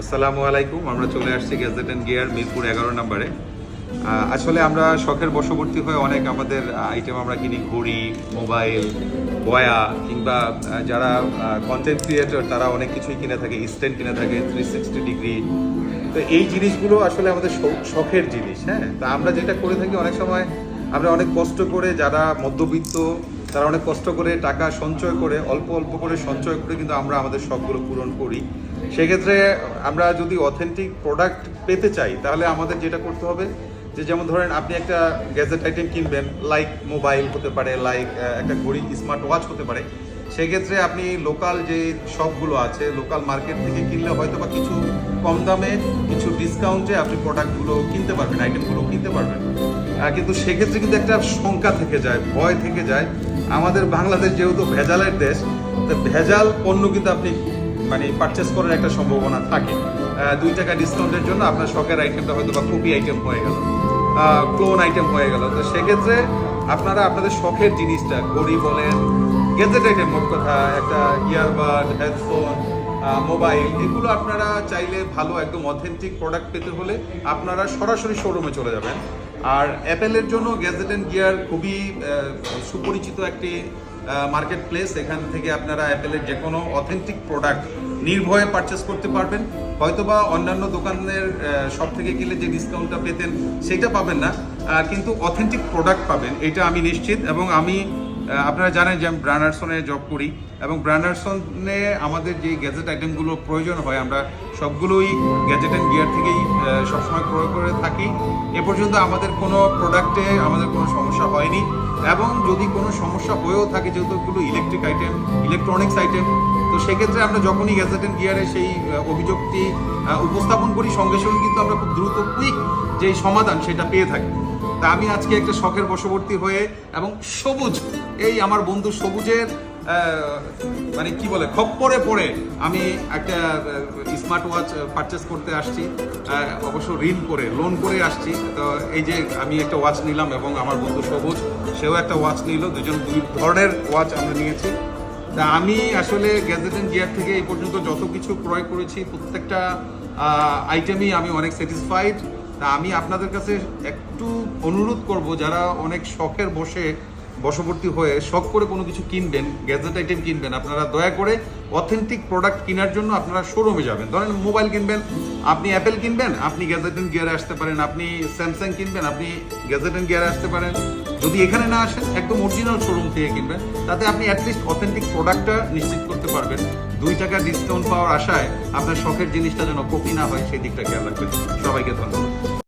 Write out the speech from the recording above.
আসসালামু আলাইকুম, আমরা চলে আসছি গ্যাজেট অ্যান্ড গিয়ার মিরপুর এগারো নম্বরে। আসলে আমরা শখের বশবর্তী হয়ে অনেক আমাদের আইটেম আমরা কিনি, ঘড়ি, মোবাইল বয়া কিংবা যারা কন্টেন্ট ক্রিয়েটর তারা অনেক কিছুই কিনে থাকে স্ট্যান্ড কিনে থাকে থ্রি সিক্সটি ডিগ্রি তো এই জিনিসগুলো আসলে আমাদের শখের জিনিস হ্যাঁ? তা আমরা যেটা করে থাকি, অনেক সময় আমরা অনেক কষ্ট করে যারা মধ্যবিত্ত তারা অনেক কষ্ট করে টাকা সঞ্চয় করে, অল্প অল্প করে সঞ্চয় করে কিন্তু আমরা আমাদের শখগুলো পূরণ করি। সেক্ষেত্রে আমরা যদি অথেন্টিক প্রোডাক্ট পেতে চাই, তাহলে আমাদের যেটা করতে হবে যে যেমন ধরেন আপনি একটা গ্যাজেট আইটেম কিনবেন লাইক মোবাইল হতে পারে লাইক একটা ঘড়ি স্মার্ট ওয়াচ হতে পারে। সেক্ষেত্রে আপনি লোকাল যে শপগুলো আছে লোকাল মার্কেট থেকে কিনলে হয়তো বা কিছু কম দামে, কিছু ডিসকাউন্টে আপনি প্রোডাক্টগুলো কিনতে পারবেন আইটেমগুলো কিনতে পারবেন। কিন্তু সেক্ষেত্রে কিন্তু একটা শঙ্কা থেকে যায়, ভয় থেকে যায় আমাদের বাংলাদেশ যেহেতু ভেজালের দেশ, তো ভেজাল পণ্য কিন্তু আপনি মানে পারচেস করার একটা সম্ভাবনা থাকে। দুই টাকা ডিসকাউন্টের জন্য আপনার শখের আইটেমটা হয়তো বা কপি আইটেম হয়ে গেল ক্লোন আইটেম হয়ে গেল। তো সেক্ষেত্রে আপনারা আপনাদের শখের জিনিসটা, ঘড়ি বলেন গেজেট আইটেম মোট কথা একটা ইয়ারবাড হেডফোন মোবাইল এগুলো আপনারা চাইলে ভালো, একদম অথেন্টিক প্রোডাক্ট পেতে হলে আপনারা সরাসরি শোরুমে চলে যাবেন। আর অ্যাপেলের জন্য গ্যাজেট অ্যান্ড গিয়ার খুবই সুপরিচিত একটি মার্কেট প্লেস এখান থেকে আপনারা অ্যাপেলের যে কোনো অথেন্টিক প্রোডাক্ট নির্ভয়ে পারচেস করতে পারবেন। হয়তোবা অন্যান্য দোকানের সব থেকে গেলে যে ডিসকাউন্টটা পেতেন, সেটা পাবেন না। কিন্তু অথেন্টিক প্রোডাক্ট পাবেন, এটা আমি নিশ্চিত। এবং আমি আপনারা জানেন যে আমি ব্রানারসনে জব করি এবং ব্রানারসনে আমাদের যে গ্যাজেট আইটেমগুলো প্রয়োজন হয়, আমরা সবগুলোই গ্যাজেট অ্যান্ড গিয়ার থেকেই সবসময় ক্রয় করে থাকি। এ পর্যন্ত আমাদের কোনো প্রোডাক্টে আমাদের কোনো সমস্যা হয়নি এবং যদি কোনো সমস্যা হয়েও থাকে, যেহেতু এগুলো ইলেকট্রিক আইটেম ইলেকট্রনিক্স আইটেম তো সেক্ষেত্রে আমরা যখনই গ্যাজেট অ্যান্ড গিয়ারে সেই অভিযোগটি উপস্থাপন করি, সঙ্গে সঙ্গে কিন্তু আমরা খুব দ্রুত কুইক যে সমাধান সেটা পেয়ে থাকি। তা আমি আজকে একটা শখের বশবর্তী হয়ে এবং সবুজ, এই আমার বন্ধু সবুজের মানে কি বলে, খপ্পরে পড়ে আমি একটা স্মার্ট ওয়াচ পারচেস করতে আসছি। অবশ্য ঋণ করে লোন করে আসছি। তো এই যে আমি একটা ওয়াচ নিলাম এবং আমার বন্ধু সবুজ, সেও একটা ওয়াচ নিল। দুজন দুই ধরনের ওয়াচ আমরা নিয়েছি। তা আমি আসলে গ্যাজেট অ্যান্ড গিয়ার থেকে এই পর্যন্ত যত কিছু ক্রয় করেছি, প্রত্যেকটা আইটেমই আমি অনেক স্যাটিসফাইড তা আমি আপনাদের কাছে একটু অনুরোধ করব, যারা অনেক শখের বসে বশবর্তী হয়ে শখ করে কোনো কিছু কিনবেন গ্যাজেট আইটেম কিনবেন, আপনারা দয়া করে অথেন্টিক প্রোডাক্ট কেনার জন্য আপনারা শোরুমে যাবেন। ধরেন মোবাইল কিনবেন, আপনি অ্যাপেল কিনবেন, আপনি গ্যাজেট অ্যান্ড গিয়ারে আসতে পারেন, আপনি স্যামসাং কিনবেন, আপনি গ্যাজেট অ্যান্ড গিয়ারে আসতে পারেন। যদি এখানে না আসেন, একদম অরিজিনাল শোরুম থেকে কিনবেন, তাতে আপনি অ্যাটলিস্ট অথেন্টিক প্রোডাক্টটা নিশ্চিত করতে পারবেন। দুই টাকা ডিসকাউন্ট পাওয়ার আশায় আপনার শখের জিনিসটা যেন কপি না হয়, সেই দিকটা খেয়াল রাখবেন। সবাইকে ধন্যবাদ।